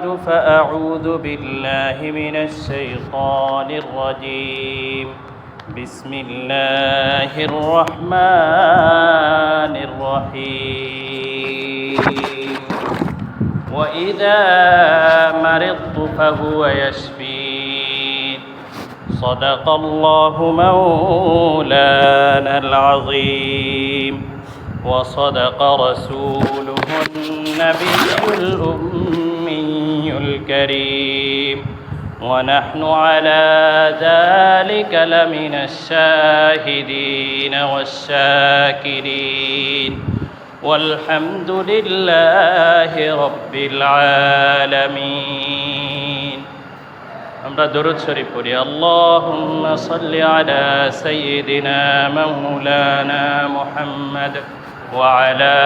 بعد فأعوذ بالله من الشيطان الرجيم. بسم الله الرحمن الرحيم. وإذا مرضت فهو يشفين. صدق الله مولانا العظيم. وصدق رسوله النبي الأمي. الكريم ونحن على ذلك لمن الشاهدين والشاكرين والحمد لله رب العالمين আমরা দরুদ শরীফ পড়ি আল্লাহুম্মা সাল্লি আলা সাইয়্যিদিনা মাওলানা মুহাম্মদ وعلى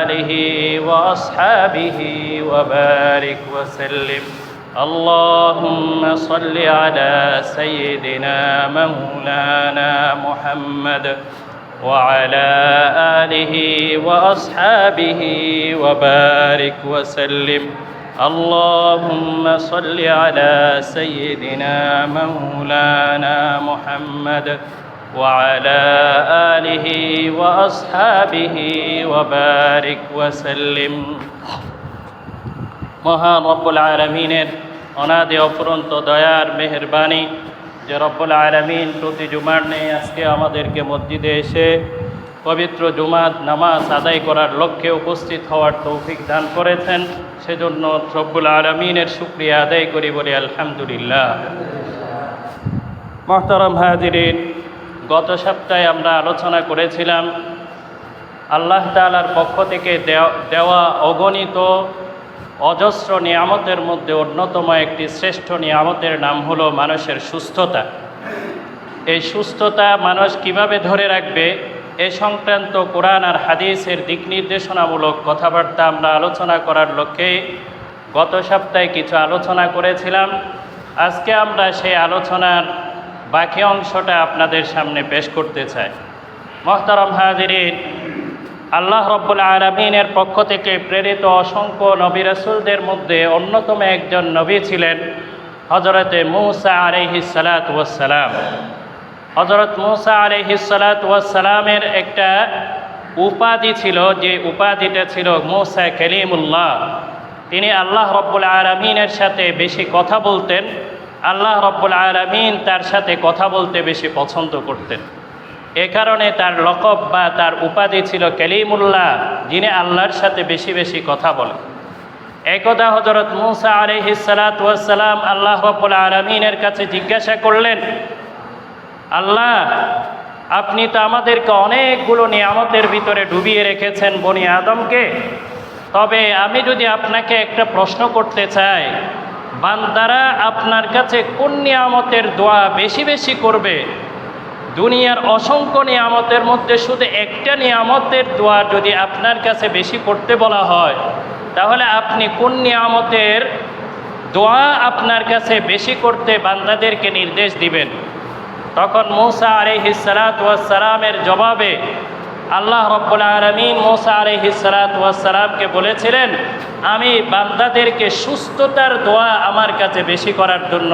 آله وأصحابه وبارك وسلم. اللهم صل على سيدنا مولانا محمد وعلى آله وأصحابه وبارك وسلم. اللهم صل على سيدنا مولانا محمد وعلى آله وأصحابه وبارك وسلم মহান রব্বুল আলমিনের অনাদে অফুরন্ত দয়ার মেহরবানি যে রব্বুল আলমিন প্রতি জুমার নেই আজকে আমাদেরকে মসজিদে এসে পবিত্র জুমাত নামাজ আদায় করার লক্ষ্যে উপস্থিত হওয়ার তৌফিক দান করেছেন সেজন্য রব্বুল আলমিনের শুক্রিয়া আদায় করি বলে আলহামদুলিল্লাহ মহতারাম হাজিরিন গত সপ্তাহে আমরা আলোচনা করেছিলাম আল্লাহ তালার পক্ষ থেকে দেওয়া অগণিত অজস্র নিয়ামতের মধ্যে অন্যতম একটি শ্রেষ্ঠ নিয়ামতের নাম হলো মানুষের সুস্থতা। এই সুস্থতা মানুষ কীভাবে ধরে রাখবে এ সংক্রান্ত কোরআন আর হাদিসের দিক নির্দেশনামূলক কথাবার্তা আমরা আলোচনা করার লক্ষ্যে গত সপ্তাহে কিছু আলোচনা করেছিলাম। আজকে আমরা সেই আলোচনার বাকি অংশটা আপনাদের সামনে পেশ করতে চাই। মহতারম হাজিরিন, আল্লাহ রব্বুল আলমিনের পক্ষ থেকে প্রেরিত অসংখ্য নবী রসুলদের মধ্যে অন্যতম একজন নবী ছিলেন হজরতে মৌসা আলহি সালাতাম হজরত মৌসা আলহি সালাতামের একটা উপাধি ছিল, যে উপাধিটা ছিল মৌসা কলিমুল্লাহ। তিনি আল্লাহ রব্বুল আলমিনের সাথে বেশি কথা বলতেন আল্লাহ রব্বুল আলমিন তার সাথে কথা বলতে বেশি পছন্দ করতেন। এ কারণে তার লকব বা তার উপাধি ছিল কেলিমুল্লাহ, যিনি আল্লাহর সাথে বেশি বেশি কথা বলেন। একদা হজরত মুসা আলহিসালাম আল্লাহ রব্বুল আলমিনের কাছে জিজ্ঞাসা করলেন, আল্লাহ, আপনি তো আমাদেরকে অনেকগুলো নিয়ামতের ভিতরে ডুবিয়ে রেখেছেন বনি আদমকে। তবে আমি যদি আপনাকে একটা প্রশ্ন করতে চাই বান্দারা আপনার কাছে কোন নিয়ামতের দোয়া বেশি বেশি করবে? দুনিয়ার অসংখ্য নিয়ামতের মধ্যে শুধু একটা নিয়ামতের দোয়া যদি আপনার কাছে বেশি করতে বলা হয়, তাহলে আপনি কোন নিয়ামতের দোয়া আপনার কাছে বেশি করতে বান্দাদেরকে নির্দেশ দিবেন? তখন মৌসা আলহিসালামের জবাবে আল্লাহ রব্বুল আলমিন মৌসা আলহিসালামকে বলেছিলেন, আমি বান্দাদেরকে সুস্থতার দোয়া আমার কাছে বেশি করার জন্য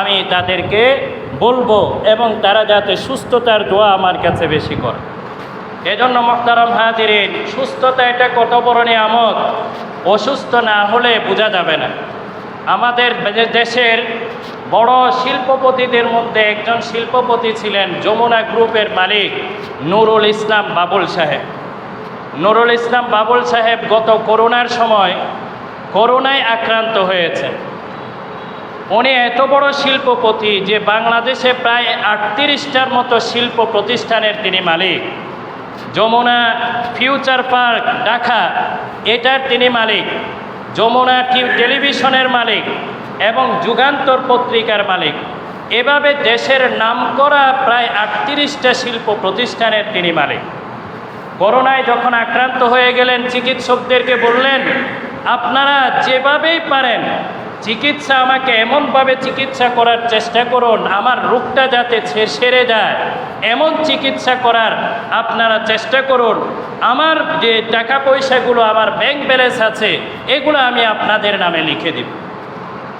আমি তাদেরকে বলব এবং তারা যাতে সুস্থতার দোয়া আমার কাছে বেশি করে। এজন্য মহতারাম হাজিরিন, সুস্থতা এটা কত বড় নিয়ামত? অসুস্থ না হলে বোঝা যাবে না। আমাদের দেশের বড় শিল্পপতিদের মধ্যে একজন শিল্পপতি ছিলেন যমুনা গ্রুপের মালিক নুরুল ইসলাম বাবুল সাহেব। নুরুল ইসলাম বাবুল সাহেব গত করোনার সময় করোনায় আক্রান্ত হয়েছে উনি এত বড় শিল্পপতি যে বাংলাদেশে প্রায় আটত্রিশটার মতো শিল্প প্রতিষ্ঠানের তিনি মালিক। যমুনা ফিউচার পার্ক, ঢাকা, এটার তিনি মালিক। যমুনা টেলিভিশনের মালিক। এবং যুগান্তর পত্রিকার মালিক। এভাবে দেশের নামকরা প্রায় আটত্রিশটা শিল্প প্রতিষ্ঠানের তিনি মালিক। করোনায় যখন আক্রান্ত হয়ে গেলেন, চিকিৎসকদেরকে বললেন, আপনারা যেভাবেই পারেন, চিকিৎসা আমাকে এমনভাবে চিকিৎসা করার চেষ্টা করুন, আমার রোগটা যাতে সেরে যায়। এমন চিকিৎসা করার আপনারা চেষ্টা করুন। আমার যে টাকা পয়সাগুলো আমার ব্যাংক ব্যালেন্স আছে, এগুলো আমি আপনাদের নামে লিখে দিব।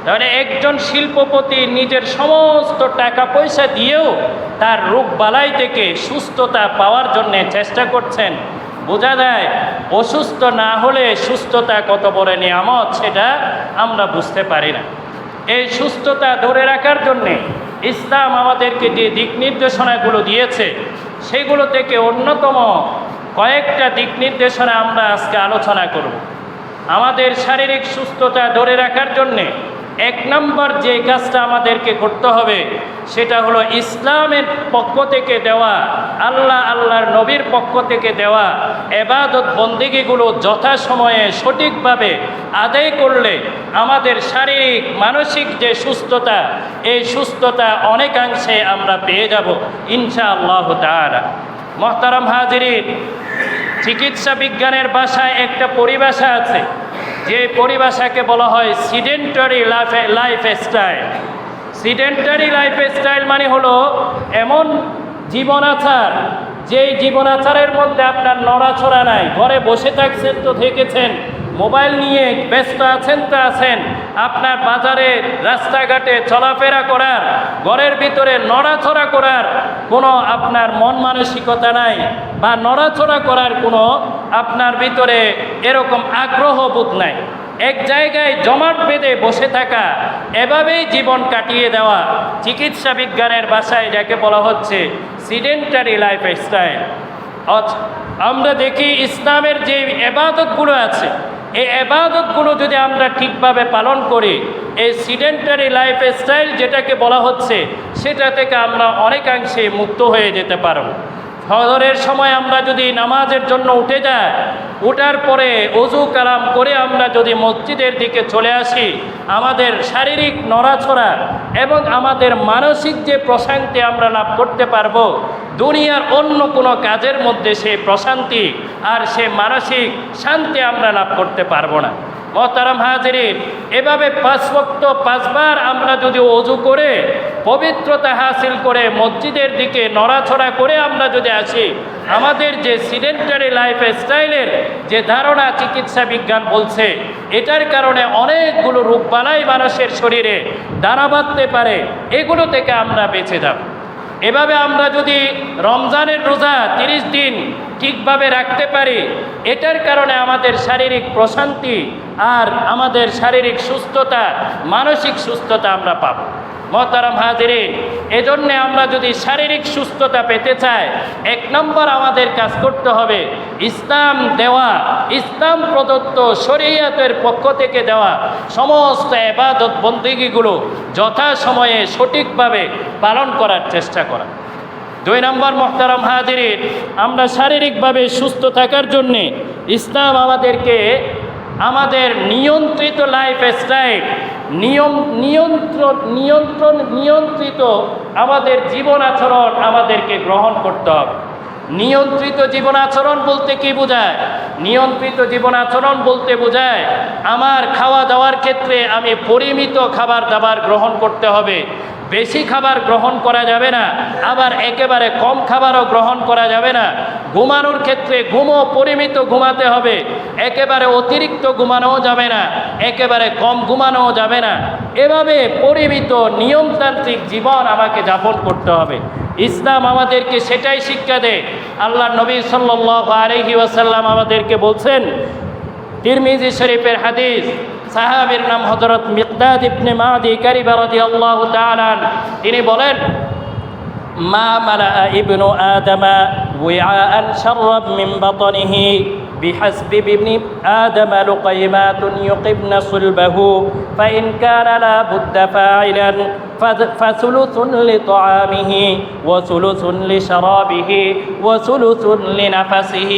তাহলে একজন শিল্পপতি নিজের সমস্ত টাকা পয়সা দিয়েও তার রোগ বালাই থেকে সুস্থতা পাওয়ার জন্যে চেষ্টা করছেন। বোঝা যায়, অসুস্থ না হলে সুস্থতা কত বড় নিয়ামত সেটা আমরা বুঝতে পারি না। এই সুস্থতা ধরে রাখার জন্যে ইসলাম আমাদেরকে যে দিক নির্দেশনাগুলো দিয়েছে, সেগুলো থেকে অন্যতম কয়েকটা দিক নির্দেশনা আমরা আজকে আলোচনা করব। আমাদের শারীরিক সুস্থতা ধরে রাখার জন্যে এক নম্বর যে কাজটা আমাদেরকে করতে হবে, সেটা হলো ইসলামের পক্ষ থেকে দেওয়া, আল্লাহ আল্লাহর নবীর পক্ষ থেকে দেওয়া, এবাদত বন্দিগিগুলো যথাসময়ে সঠিকভাবে আদায় করলে আমাদের শারীরিক, মানসিক যে সুস্থতা, এই সুস্থতা অনেকাংশে আমরা পেয়ে যাব ইনশা আল্লাহ তাআলা। মহতারাম হাজিরিন, চিকিৎসা বিজ্ঞানের ভাষায় একটা পরিভাষা আছে। যে পরিভাষাকে বলা হয় sedentary life lifestyle sedentary lifestyle মানে হলো এমন জীবনাচার, যেই জীবনাচারের মধ্যে আপনার নড়াছড়া নাই, ঘরে বসে থাকছেন তো থেকেছেন, মোবাইল নিয়ে ব্যস্ত আছেন তো আছেন, আপনার বাজারে, রাস্তাঘাটে চলাফেরা করার, ঘরের ভিতরে নড়াচড়া করার কোনো আপনার মন মানসিকতা নাই, বা নড়াচড়া করার কোনো আপনার ভিতরে এরকম আগ্রহ বোধ নাই। এক জায়গায় জমাট বেঁধে বসে থাকা, এভাবেই জীবন কাটিয়ে দেওয়া চিকিৎসা বিজ্ঞানের ভাষায় যাকে বলা হচ্ছে সিডেন্টারি লাইফ স্টাইল আমরা দেখি ইসলামের যে এবাদতগুলো আছে, এই এবাদতগুলো যদি আমরা ঠিকভাবে পালন করি, এই সিডেন্টারি লাইফ স্টাইল যেটাকে বলা হচ্ছে, সেটা থেকে আমরা অনেকাংশে মুক্ত হয়ে যেতে পারব। ফজরের সময় আমরা যদি নামাজের জন্য উঠে যাই ওঠার পরে অজু কালাম করে আমরা যদি মসজিদের দিকে চলে আসি, আমাদের শারীরিক নড়াছড়া এবং আমাদের মানসিক যে প্রশান্তি আমরা লাভ করতে পারব, দুনিয়ার অন্য কোনো কাজের মধ্যে সে প্রশান্তি আর সে মানসিক শান্তি আমরা লাভ করতে পারব না। মহতারাম হাজিরিন, এভাবে পাঁচ বক্ত পাঁচবার আমরা যদি অজু করে পবিত্রতা হাসিল করে মসজিদের দিকে নড়াছড়া করে আমরা যদি আসি, আমাদের যে সিডেন্টারি লাইফ স্টাইলের যে ধারণা চিকিৎসা বিজ্ঞান বলছে, এটার কারণে অনেকগুলো রোগবালাই মানুষের শরীরে দানা বাঁধতে পারে, এগুলো থেকে আমরা বেঁচে যাব। এভাবে আমরা যদি রমজানের রোজা তিরিশ দিন ঠিকভাবে রাখতে পারি, এটার কারণে আমাদের শারীরিক প্রশান্তি আর আমাদের শারীরিক সুস্থতা, মানসিক সুস্থতা আমরা পাব। মহতারাম হাজিরিন, এজন্যে আমরা যদি শারীরিক সুস্থতা পেতে চাই, এক নম্বর আমাদের কাজ করতে হবে ইসলাম দেওয়া, ইসলাম প্রদত্ত শরীয়তের পক্ষ থেকে দেওয়া সমস্ত এবাদত বন্দিগিগুলো যথাসময়ে সঠিকভাবে পালন করার চেষ্টা করা। দুই নম্বর মোহতারাম হাজিরিন, আমরা শারীরিকভাবে সুস্থ থাকার জন্যে ইসলাম আমাদেরকে আমাদের নিয়ন্ত্রিত লাইফ স্টাইল নিয়ম নিয়ন্ত্রণ নিয়ন্ত্রণ, নিয়ন্ত্রিত আমাদের জীবন আচরণ আমাদেরকে গ্রহণ করতে হবে। নিয়ন্ত্রিত জীবন আচরণ বলতে কি বোঝায়? নিয়ন্ত্রিত জীবন আচরণ বলতে বোঝায়, আমার খাওয়া দাওয়ার ক্ষেত্রে আমি পরিমিত খাবার দাবার গ্রহণ করতে হবে। বেশি খাবার গ্রহণ করা যাবে না, আবার একেবারে কম খাবারও গ্রহণ করা যাবে না। ঘুমানোর ক্ষেত্রে ঘুমও পরিমিত ঘুমাতে হবে, একেবারে অতিরিক্ত ঘুমানোও যাবে না, একেবারে কম ঘুমানোও যাবে না। এভাবে পরিমিত নিয়মতান্ত্রিক জীবন আমাকে যাপন করতে হবে। ইসলাম আমাদেরকে সেটাই শিক্ষা দেয়। আল্লাহ নবী আলহি ওয়াসাল্লাম আমাদেরকে বলছেন, তিরমিজি শরীফের হাদিস সাহাবের নাম হজরত মিকদাদ ইবনে মাদি কারিবা রাদিয়াল্লাহু তাআলা তিনি বলেন মা মালা ইবনু আদমা উইআআন শাররাব মিন বাতনিহি بحسب ابن آدم لقيمات يقبن صلبه فإن كان لا بد فاعلا فذ- فثلث لطعامه وثلث لشرابه وثلث لنفسه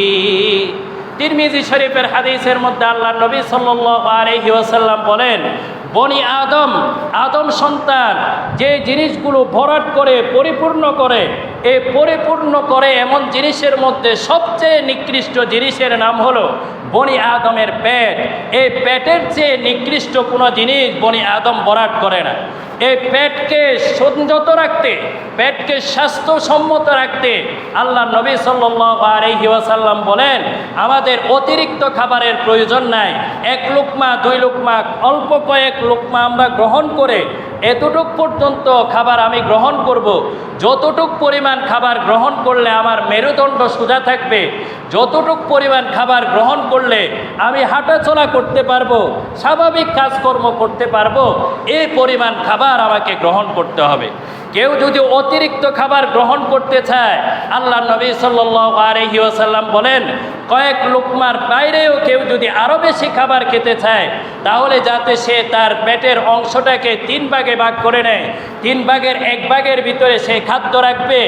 তিরমিজি শরীফের হাদিসের মধ্যে আল্লাহ নবী সাল্লাল্লাহু আলাইহি ওয়াসাল্লাম বলেন, বনি আদম আদম সন্তান, যে জিনিসগুলো ভরাট করে, পরিপূর্ণ করে, এ পরিপূর্ণ করে এমন জিনিসের মধ্যে সবচেয়ে নিকৃষ্ট জিনিসের নাম হলো বনি আদমের পেট। এই পেটের চেয়ে নিকৃষ্ট কোনো জিনিস বনি আদম বরাট করে না। এই পেটকে সংযত রাখতে, পেটকে স্বাস্থ্যসম্মত রাখতে আল্লাহ নবী সাল্লি ওয়াসাল্লাম বলেন, আমাদের অতিরিক্ত খাবারের প্রয়োজন নাই। এক লুকমা, দুই লুকমা, অল্প কয়েক লুকমা আমরা গ্রহণ করে এতটুক পর্যন্ত খাবার আমি গ্রহণ করব। যতটুক পরিমাণ খাবার গ্রহণ করলে আমার মেরুদণ্ড সোজা থাকবে, যতটুক পরিমাণ খাবার গ্রহণ করলে আমি হাঁটাচলা করতে পারব, স্বাভাবিক কাজকর্ম করতে পারব এই পরিমাণ খাবার আমাকে গ্রহণ করতে হবে কেউ যদি অতিরিক্ত খাবার গ্রহণ করতে চায় আল্লাহ নবী ওসাল্লাম বলেন, কয়েক লুকমার বাইরেও কেউ যদি আরও বেশি খাবার খেতে চায়, তাহলে যাতে সে তার পেটের অংশটাকে তিন ভাগে ভাগ করে নেয়। তিন ভাগের এক ভাগের ভিতরে সে খাদ্য রাখবে,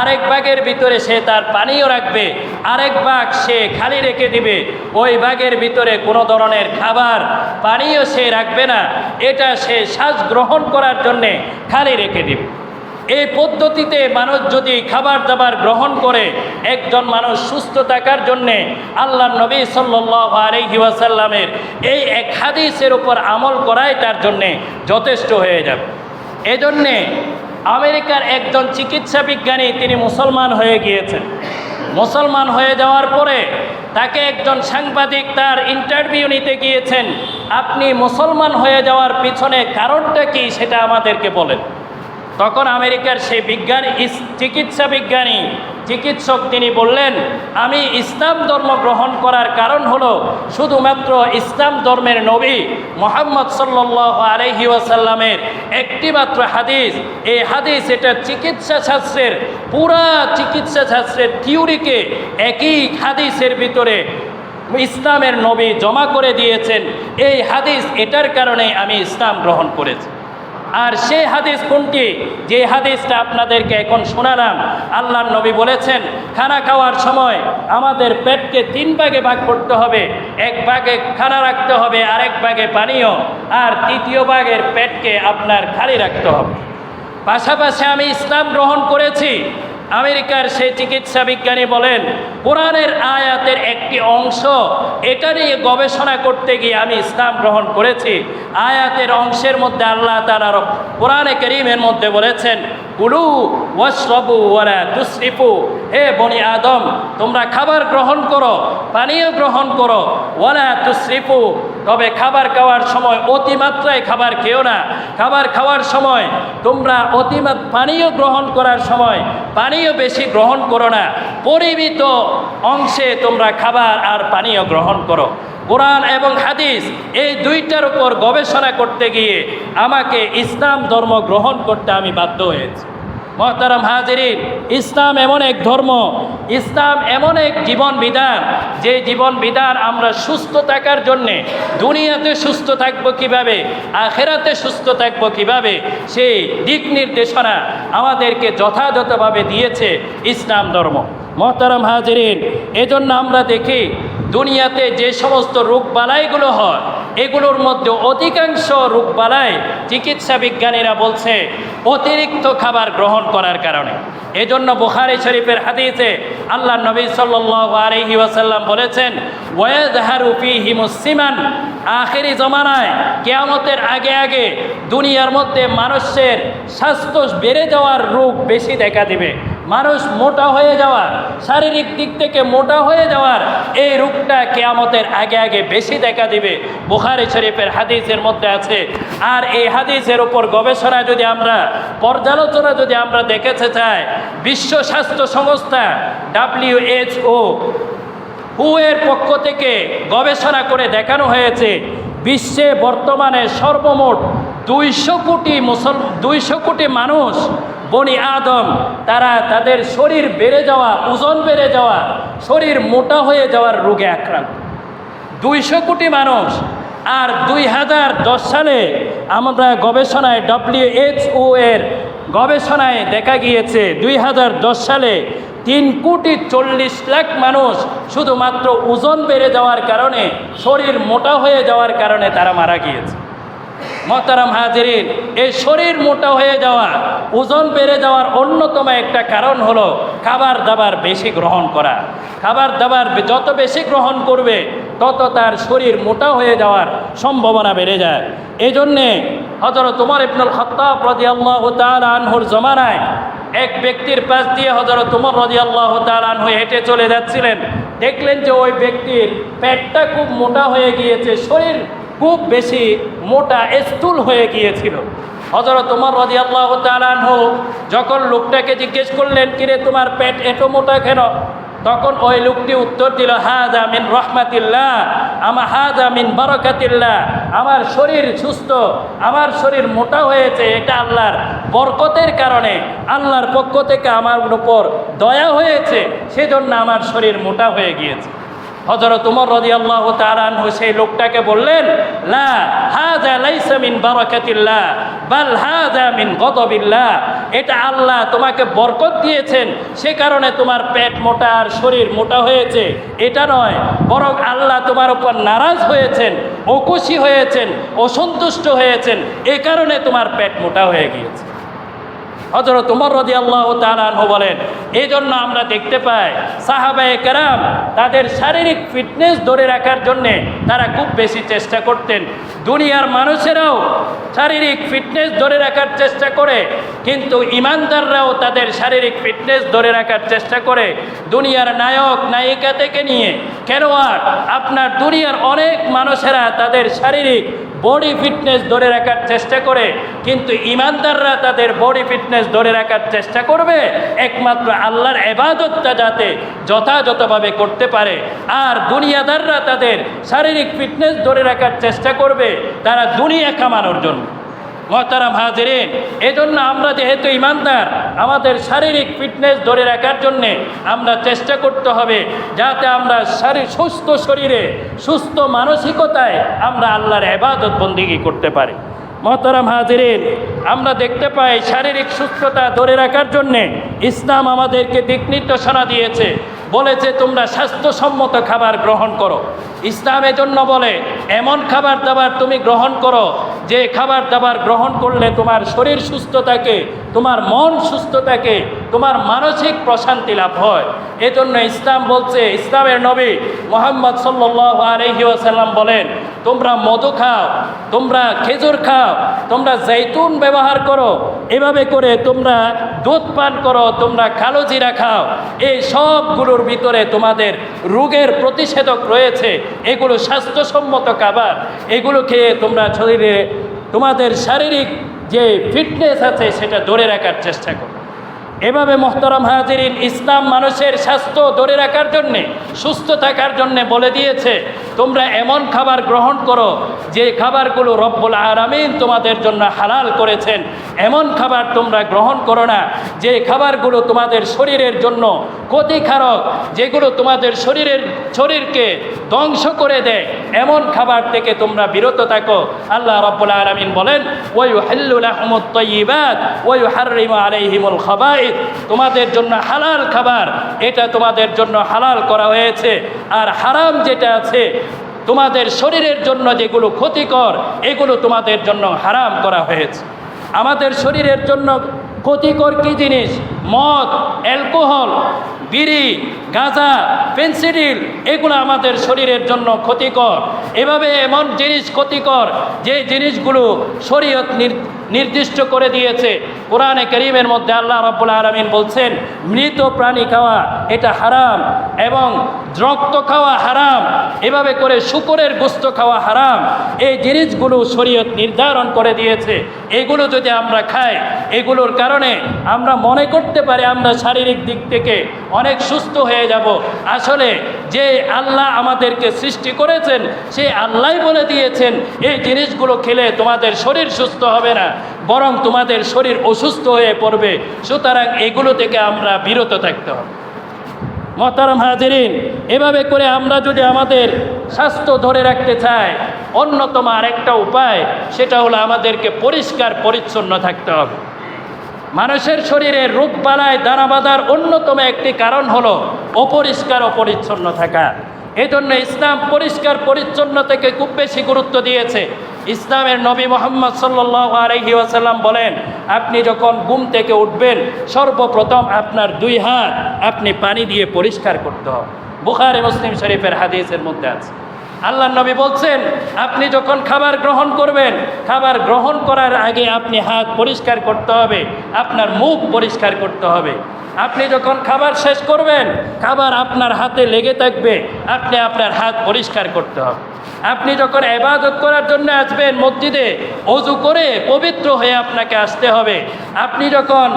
আরেক ভাগের ভিতরে সে তার পানীয় রাখবে, আরেক ভাগ সে খালি রেখে দিবে। ওই ভাগের ভিতরে কোনো ধরনের খাবার পানীয় সে রাখবে না, এটা সে শ্বাস গ্রহণ করার জন্যে খালি রেখে দিবে। এই পদ্ধতিতে মানুষ যদি খাবার দাবার গ্রহণ করে, একজন মানুষ সুস্থ থাকার জন্যে আল্লাহ নবী ওয়াসাল্লামের এই এক হাদিসের উপর আমল করাই তার জন্যে যথেষ্ট হয়ে যাবে। এজন্যে আমেরিকার একজন চিকিৎসা বিজ্ঞানী তিনি মুসলমান হয়ে গিয়েছেন। মুসলমান হয়ে যাওয়ার পরে তাকে একজন সাংবাদিক তার ইন্টারভিউ নিতে গিয়েছেন। আপনি মুসলমান হয়ে যাওয়ার পিছনে কারণটা কি সেটা আমাদেরকে বলেন। তখন আমেরিকার সেই বিজ্ঞানী চিকিৎসা বিজ্ঞানী, চিকিৎসক তিনি বললেন, আমি ইসলাম ধর্ম গ্রহণ করার কারণ হলো শুধুমাত্র ইসলাম ধর্মের নবী মোহাম্মদ সাল্লাহ আলহি ওয়াসাল্লামের একটিমাত্র হাদিস। এই হাদিস এটা চিকিৎসা শাস্ত্রের, পুরা চিকিৎসা শাস্ত্রের থিওরিকে একই হাদিসের ভিতরে ইসলামের নবী জমা করে দিয়েছেন। এই হাদিস এটার কারণে আমি ইসলাম গ্রহণ করেছি। আর সেই হাদিস কোনটি? যে হাদিসটা আপনাদেরকে এখন শোনালাম, আল্লাহ নবী বলেছেন, খানা খাওয়ার সময় আমাদের পেটকে তিন ভাগে ভাগ করতে হবে। এক ভাগে খানা রাখতে হবে আর এক ভাগে পানীয়, আর তৃতীয় ভাগের পেটকে আপনার খালি রাখতে হবে। পাশাপাশি আমি ইসলাম গ্রহণ করেছি আমেরিকার সেই চিকিৎসা বিজ্ঞানী বলেন, কোরআনের আয়াতের একটি অংশ এটা নিয়ে গবেষণা করতে গিয়ে আমি ইসলাম গ্রহণ করেছি। আয়াতের অংশের মধ্যে আল্লাহ তালার কোরআনে করিমের মধ্যে বলেছেন, কুলু ওয়াসরবু ওয়ালা তুসরিফু। হে বনি আদম, তোমরা খাবার গ্রহণ করো, পানীয় গ্রহণ করো, ওয়ালা তুসরিফু। তবে খাবার খাওয়ার সময় অতিমাত্রায় খাবার খেও না। খাবার খাওয়ার সময় তোমরা অতিমাত্র পানীয় গ্রহণ করার সময় পানীয় বেশি গ্রহণ করো না। পরিমিত অংশে তোমরা খাবার আর পানীয় গ্রহণ করো। কোরআন এবং হাদিস এই দুইটার উপর গবেষণা করতে গিয়ে আমাকে ইসলাম ধর্ম গ্রহণ করতে আমি বাধ্য হয়েছি। মহতারাম হাজিরিন, ইসলাম এমন এক ধর্ম, ইসলাম এমন এক জীবন বিধান, যে জীবন বিধান আমরা সুস্থ থাকার জন্যে, দুনিয়াতে সুস্থ থাকব কীভাবে, আখেরাতে সুস্থ থাকব কীভাবে, সেই দিক নির্দেশনা আমাদেরকে যথাযথভাবে দিয়েছে ইসলাম ধর্ম। মহতারাম হাজিরিন, এজন্য আমরা দেখি, দুনিয়াতে যে সমস্ত রোগ বালাইগুলো হয় এগুলোর মধ্যে অধিকাংশ রোগ বালাই চিকিৎসা বিজ্ঞানীরা বলছে অতিরিক্ত খাবার গ্রহণ করার কারণে। এজন্য বুখারি শরীফের হাদিসে আল্লাহ নবী সাল্লাল্লাহু আলাইহি ওয়াসাল্লাম বলেছেন ওয়াজহারু ফীহি মুসলিমান আখেরি জমানায়, কেয়ামতের আগে আগে দুনিয়ার মধ্যে মানুষের স্বাস্থ্য বেড়ে যাওয়ার রোগ বেশি দেখা দিবে। মানুষ মোটা হয়ে যাওয়া শারীরিক দিক থেকে মোটা হয়ে যাওয়ার এই রোগটা কেয়ামতের আগে আগে বেশি দেখা দিবে। বুখারি শরীফের হাদিসের মধ্যে আছে। আর এই হাদিসের উপর গবেষণা যদি আমরা পর্যালোচনা যদি আমরা দেখেতে চাই, বিশ্ব স্বাস্থ্য সংস্থা ডাব্লিউএইচও হু এর পক্ষ থেকে গবেষণা করে দেখানো হয়েছে, বিশ্বে বর্তমানে সর্বমোট দুইশো কোটি মুসল, দুইশো কোটি মানুষ বনি আদম, তারা তাদের শরীর বেড়ে যাওয়া, ওজন বেড়ে যাওয়া, শরীর মোটা হয়ে যাওয়ার রোগে আক্রান্ত। দুইশো কোটি মানুষ। আর দুই হাজার দশ সালে আমরা গবেষণায় ডব্লিউএইচও এর গবেষণায় দেখা গিয়েছে, দুই হাজার দশ সালে তিন কোটি চল্লিশ লাখ মানুষ শুধুমাত্র ওজন বেড়ে যাওয়ার কারণে, শরীর মোটা হয়ে যাওয়ার কারণে তারা মারা গিয়েছে। মহতারাম হাজিরিন, এই শরীর মোটা হয়ে যাওয়া, ওজন বেড়ে যাওয়ার অন্যতম একটা কারণ হলো খাবার দাবার বেশি গ্রহণ করা। খাবার দাবার যত বেশি গ্রহণ করবে, তত তার শরীর মোটা হয়ে যাওয়ার সম্ভাবনা বেড়ে যায়। এই জন্যে হজরত তোমার ইবনুল খত্তাব রদি আল্লাহ আনহুর জমানায় এক ব্যক্তির পাশ দিয়ে হজরত তোমার রদি আল্লাহ আনহু হেঁটে চলে যাচ্ছিলেন। দেখলেন যে ওই ব্যক্তির পেটটা খুব মোটা হয়ে গিয়েছে, শরীর খুব বেশি মোটা স্থূল হয়ে গিয়েছিল। হজরত তোমার রদি আল্লাহ তালানহু যখন লোকটাকে জিজ্ঞেস করলেন, কিরে, তোমার পেট এত মোটা কেন? তখন ওই লোকটি উত্তর দিল হাজ আমিন রহমাতিল্লাহ আমার হাজ আমিন বরকাতিল্লাহ, আমার শরীর সুস্থ, আমার শরীর মোটা হয়েছে, এটা আল্লাহর বরকতের কারণে, আল্লাহর পক্ষ থেকে আমার উপর দয়া হয়েছে, সেজন্য আমার শরীর মোটা হয়ে গিয়েছে। হজরত উমর রদি আল্লাহ তালানহু সেই লোকটাকে বললেন, লা হাজা লাইসা মিন বারাকাতিল্লাহ, বাল হাজা মিন গদবিল্লাহ। এটা আল্লাহ তোমাকে বরকত দিয়েছেন, সে কারণে তোমার পেট মোটা আর শরীর মোটা হয়েছে। এটা নয়, বরং আল্লাহ তোমার উপর নারাজ হয়েছেন, অকুশি হয়েছেন, অসন্তুষ্ট হয়েছেন, এ কারণে তোমার পেট মোটা হয়ে গিয়েছে। হজরত উমর রদি আল্লাহ তালানহু বলেন এই জন্য আমরা দেখতে পাই সাহাবায়ে কেরাম তাদের শারীরিক ফিটনেস ধরে রাখার জন্যে তারা খুব বেশি চেষ্টা করতেন। দুনিয়ার মানুষেরাও শারীরিক ফিটনেস ধরে রাখার চেষ্টা করে, কিন্তু ইমানদাররাও তাদের শারীরিক ফিটনেস ধরে রাখার চেষ্টা করে। দুনিয়ার নায়ক, নায়িকা থেকে নিয়ে খেলোয়াড়, আপনার দুনিয়ার অনেক মানুষেরা তাদের শারীরিক বডি ফিটনেস ধরে রাখার চেষ্টা করে। কিন্তু ইমানদাররা তাদের বডি ফিটনেস ধরে রাখার চেষ্টা করবে। একমাত্র আল্লাহর এবাদতটা যাতে যথাযথভাবে করতে পারে। আর দুনিয়াদাররা তাদের শারীরিক ফিটনেস ধরে রাখার চেষ্টা করবে, তারা দুনিয়া কামানোর জন্য। মহতারাম হাজিরিন, এজন্য আমরা যেহেতু ইমানদার, আমাদের শারীরিক ফিটনেস ধরে রাখার জন্যে আমরা চেষ্টা করতে হবে যাতে আমরা শারীর সুস্থ শরীরে, সুস্থ মানসিকতায় আমরা আল্লাহর এবাদত বন্দিগি করতে পারি। মহতারাম হাজিরিন, আমরা দেখতে পাই শারীরিক সুস্থতা ধরে রাখার জন্যে ইসলাম আমাদেরকে দিক নির্দেশনা দিয়েছে। বলেছে, তোমরা স্বাস্থ্যসম্মত খাবার গ্রহণ করো। ইসলাম এজন্য বলে, এমন খাবার দাবার তুমি গ্রহণ করো, যে খাবার দাবার গ্রহণ করলে তোমার শরীর সুস্থ থাকে তোমার মন সুস্থ থাকে তোমার মানসিক প্রশান্তি লাভ হয়। এজন্য ইসলাম বলছে, ইসলামের নবী মোহাম্মদ সাল্লাহ আলহি আসাল্লাম বলেন তোমরা মধু খাও, তোমরা খেজুর খাও, তোমরা জৈতুন ব্যবহার করো, এভাবে করে তোমরা দুধ পান করো, তোমরা কালো জিরা খাও। এই সবগুলোর ভিতরে তোমাদের রোগের প্রতিষেধক রয়েছে। এগুলো স্বাস্থ্যসম্মত খাবার। এগুলো খেয়ে তোমরা শরীরে তোমাদের শারীরিক যে ফিটনেস আছে সেটা ধরে রাখার চেষ্টা করো। এভাবে মোহতারাম হাজিরিন ইসলাম মানুষের স্বাস্থ্য ধরে রাখার জন্যে, সুস্থ থাকার জন্যে বলে দিয়েছে, তোমরা এমন খাবার গ্রহণ করো যে খাবারগুলো রব্বুল আরামিন তোমাদের জন্য হালাল করেছেন। এমন খাবার তোমরা গ্রহণ করো না যে খাবারগুলো তোমাদের শরীরের জন্য ক্ষতিকারক যেগুলো তোমাদের শরীরের, শরীরকে ধ্বংস করে দেয়, এমন খাবার থেকে তোমরা বিরত থাকো। আল্লাহ রব্বুল আলমিন বলেন ওই হাল্লুল আহমদ তৈবাদ ওই হারিম আলাইহিমুল খাবাই তোমাদের জন্য হালাল খাবার, এটা তোমাদের জন্য হালাল করা হয়েছে। আর হারাম যেটা আছে, তোমাদের শরীরের জন্য যেগুলো ক্ষতিকর, এগুলো তোমাদের জন্য হারাম করা হয়েছে। আমাদের শরীরের জন্য ক্ষতিকর কী জিনিস? মদ, অ্যালকোহল বিড়ি, গাঁজা, পেন্সিডিল, এগুলো আমাদের শরীরের জন্য ক্ষতিকর। এভাবে এমন জিনিস ক্ষতিকর যে জিনিসগুলো শরীয়ত নির্দিষ্ট করে দিয়েছে। কোরআনে করিমের মধ্যে আল্লাহ রব্বুল আলমিন বলছেন, মৃত প্রাণী খাওয়া, এটা হারাম। এবং রক্ত খাওয়া হারাম, এভাবে করে শুকরের গোস্ত খাওয়া হারাম, এই জিনিসগুলো শরীয়ত নির্ধারণ করে দিয়েছে। এগুলো যদি আমরা খাই, এগুলোর কারণে আমরা মনে করতে পারি আমরা শারীরিক দিক থেকে অনেক সুস্থ হয়ে যাব। আসলে যে আল্লাহ আমাদেরকে সৃষ্টি করেছেন, সে আল্লাহ বলে দিয়েছেন, এই জিনিসগুলো খেলে তোমাদের শরীর সুস্থ হবে না, বরং তোমাদের শরীর অসুস্থ হয়ে পড়বে। সুতরাং এগুলো থেকে আমরা বিরত থাকতে হবে। মহতারাম হাজিরিন, এভাবে করে আমরা যদি আমাদের স্বাস্থ্য ধরে রাখতে চাই, অন্যতম আরেকটা উপায়, সেটা হলো আমাদেরকে পরিষ্কার পরিচ্ছন্ন থাকতে হবে। মানুষের শরীরে রোগ বালায় দানা বাঁধার অন্যতম একটি কারণ হলো অপরিষ্কার অপরিচ্ছন্ন থাকা। এই জন্য ইসলাম পরিষ্কার পরিচ্ছন্নতাকে খুব বেশি গুরুত্ব দিয়েছে। ইসলামের নবী মোহাম্মদ সাল্লাহ আলহি আসাল্লাম বলেন, আপনি যখন ঘুম থেকে উঠবেন, সর্বপ্রথম আপনার দুই হাত আপনি পানি দিয়ে পরিষ্কার করতে হবে। বুখারে মুসলিম শরীফের হাদিসের মধ্যে আছে। আল্লাহ নবী বলছেন, আপনি যখন খাবার গ্রহণ করবেন, খাবার গ্রহণ করার আগে আপনি হাত পরিষ্কার করতে হবে, আপনার মুখ পরিষ্কার করতে হবে। আপনি যখন খাবার শেষ করবেন, খাবার আপনার হাতে লেগে থাকবে, আপনি আপনার হাত পরিষ্কার করতে হবে। আপনি যখন এবাদত করার জন্য আসবেন মসজিদে, অজু করে পবিত্র হয়ে আপনাকে আসতে হবে। আপনি যখন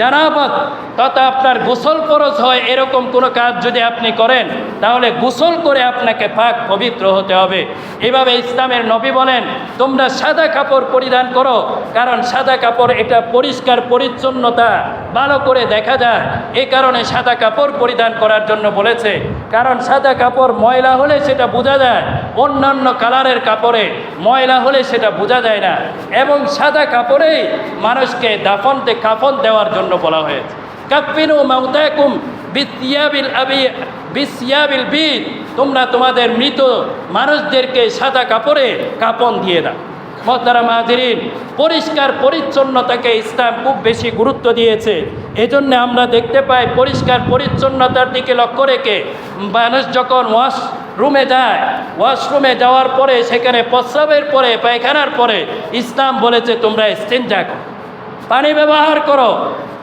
জানাবত তথা আপনার গোসল ফরজ হয়, এরকম কোনো কাজ যদি আপনি করেন, তাহলে গোসল করে আপনাকে পাক পবিত্র হতে হবে। এভাবে ইসলামের নবী বলেন, তোমরা সাদা কাপড় পরিধান করো, কারণ সাদা কাপড় এটা পরিষ্কার পরিচ্ছন্নতা। ভালো করে দেখা যায়। এ কারণে সাদা কাপড় পরিধান করার জন্য বলেছে। কারণ সাদা কাপড় ময়লা হলে সেটা বোঝা যায়। অন্যান্য কালারের কাপড়ে ময়লা হলে সেটা বোঝা যায় না। এবং সাদা কাপড়েই মানুষকে দাফনতে কাফন দেওয়ার জন্য বলা হয়েছে। কাফিনু মাউতাকুম বিতিয়াবিল আবি, বিসিয়াবিল বিদ তোমরা তোমাদের মৃত মানুষদেরকে সাদা কাপড়ে কাপন দিয়ে দাও। মহতারা মাহাজিরিন পরিষ্কার পরিচ্ছন্নতাকে ইসলাম খুব বেশি গুরুত্ব দিয়েছে। এজন্য আমরা দেখতে পাই পরিষ্কার পরিচ্ছন্নতার দিকে লক্ষ্য রেখে মানুষ যখন ওয়াশ রুমে যায়, ওয়াশরুমে যাওয়ার পরে, সেখানে প্রস্রাবের পরে, পায়খানার পরে ইসলাম বলেছে, তোমরা স্টেঞ্জা করো পানি ব্যবহার করো,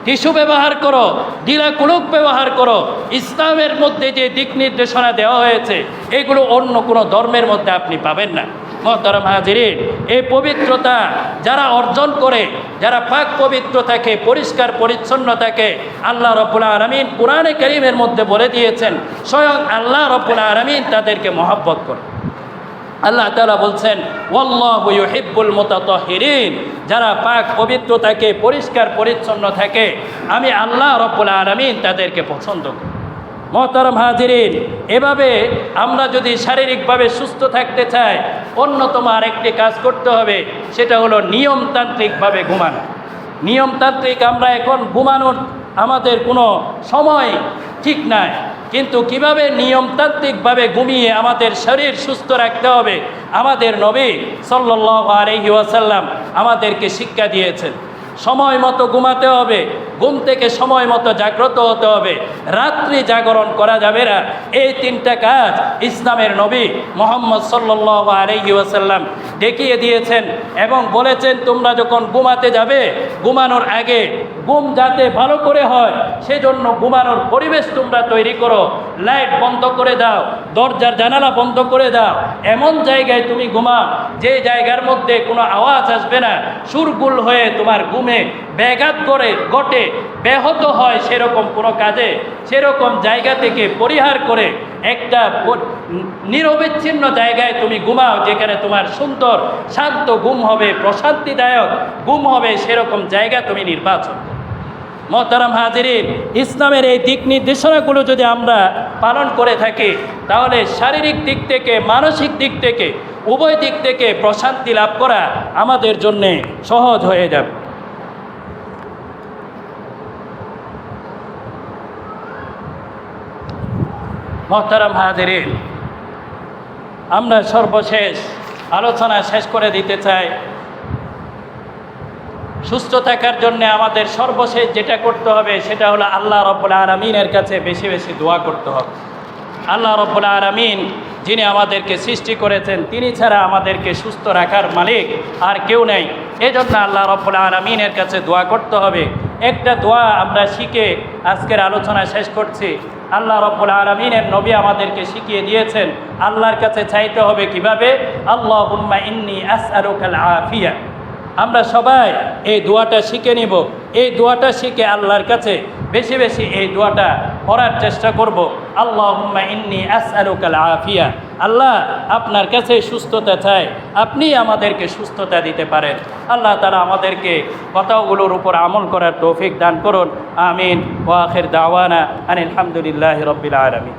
টিস্যু ব্যবহার করো ডিলা কুলুক ব্যবহার করো। ইসলামের মধ্যে যে দিক নির্দেশনা দেওয়া হয়েছে, এগুলো অন্য কোনো ধর্মের মধ্যে আপনি পাবেন না। মহতারাম হাজিরিন এই পবিত্রতা যারা অর্জন করে, যারা পাক পবিত্র থাকে, পরিষ্কার পরিচ্ছন্ন থাকে, আল্লাহ রব্বুল আলমিন কোরআনে করিমের মধ্যে বলে দিয়েছেন, স্বয়ং আল্লাহ রব্বুল আলমিন তাদেরকে মহব্বত করে। আল্লাহ তালা বলছেন ওল্লাহু ইউহিব্বুল মুতাতাহিরিন যারা পাক পবিত্র থাকে, পরিষ্কার পরিচ্ছন্ন থাকে, আমি আল্লাহ রব্বুল আলমিন তাদেরকে পছন্দ করি। মহতারম হাজিরিন, এভাবে আমরা যদি শারীরিকভাবে সুস্থ থাকতে চাই, অন্যতম আরেকটি কাজ করতে হবে, সেটা হলো নিয়মতান্ত্রিকভাবে ঘুমানো। নিয়মতান্ত্রিক আমরা এখন ঘুমানোর আমাদের কোনো সময় ঠিক নাই, কিন্তু কীভাবে নিয়মতান্ত্রিকভাবে ঘুমিয়ে আমাদের শরীর সুস্থ রাখতে হবে, আমাদের নবী আলহি ওয়াসাল্লাম আমাদেরকে শিক্ষা দিয়েছেন। সময় মতো ঘুমাতে হবে ঘুম থেকে সময় মতো জাগ্রত হতে হবে। রাত্রি জাগরণ করা যাবে না। এই তিনটা কাজ ইসলামের নবী মোহাম্মদ সাল্লাহ আলহি দেখিয়ে দিয়েছেন এবং বলেছেন, তোমরা যখন ঘুমাতে যাবে, ঘুমানোর আগে ঘুম যাতে ভালো করে হয়, সেজন্য ঘুমানোর পরিবেশ তোমরা তৈরি করো। লাইট বন্ধ করে দাও, দরজার জানালা বন্ধ করে দাও। এমন জায়গায় তুমি ঘুমাও, যে জায়গার মধ্যে কোনো আওয়াজ আসবে না। সুরগুল হয়ে তোমার ঘুমে ব্যাঘাত করে, ঘটে, ব্যাহত হয় সেরকম কোনো কাজে, সেরকম জায়গা থেকে পরিহার করে একটা নিরবিচ্ছিন্ন জায়গায় তুমি ঘুমাও, যেখানে তোমার সুন্দর, শান্ত ঘুম হবে, প্রশান্তিদায়ক ঘুম হবে, সেরকম জায়গা তুমি নির্বাচন। মহতারাম হাজিরিন, ইসলামের এই দিক নির্দেশনাগুলো যদি আমরা পালন করে থাকি, তাহলে শারীরিক দিক থেকে, মানসিক দিক থেকে, উভয় দিক থেকে প্রশান্তি লাভ করা আমাদের জন্যে সহজ হয়ে যাবে মহতারাম হাজিরিন, আমরা সর্বশেষ আলোচনা শেষ করে দিতে চাই। সুস্থ থাকার জন্য আমাদের সর্বশেষ যেটা করতে হবে সেটা হলো আল্লাহ রব্বুল আলমিনের কাছে বেশি বেশি দোয়া করতে হবে। আল্লাহ রব্বুল আলমিন যিনি আমাদেরকে সৃষ্টি করেছেন, তিনি ছাড়া আমাদেরকে সুস্থ রাখার মালিক আর কেউ নেই। এই জন্য আল্লাহ রব্বুল আলমিনের কাছে দোয়া করতে হবে। একটা দোয়া আমরা শিখে আজকের আলোচনা শেষ করছি। আল্লাহ রব্বুল আলমিনের নবী আমাদেরকে শিখিয়ে দিয়েছেন, আল্লাহর কাছে চাইতে হবে কীভাবে? আল্লাহ উম্মা ইন্নি আস আরুকাল আফিয়া। আমরা সবাই এই দোয়াটা শিখে নিব। এই দোয়াটা শিখে আল্লাহর কাছে বেশি বেশি এই দোয়াটা করার চেষ্টা করব। আল্লাহ ইন্নি আসআরুকাল আফিয়া। আল্লাহ আপনার কাছে সুস্থতা চাই, আপনি আমাদেরকে সুস্থতা দিতে পারেন। আল্লাহ তারা আমাদেরকে কথাগুলোর উপর আমল করার তৌফিক দান করুন। আমিন। ওয়াখের দাওয়ানা আনিল আলহামদুলিল্লাহ রবিল আলমী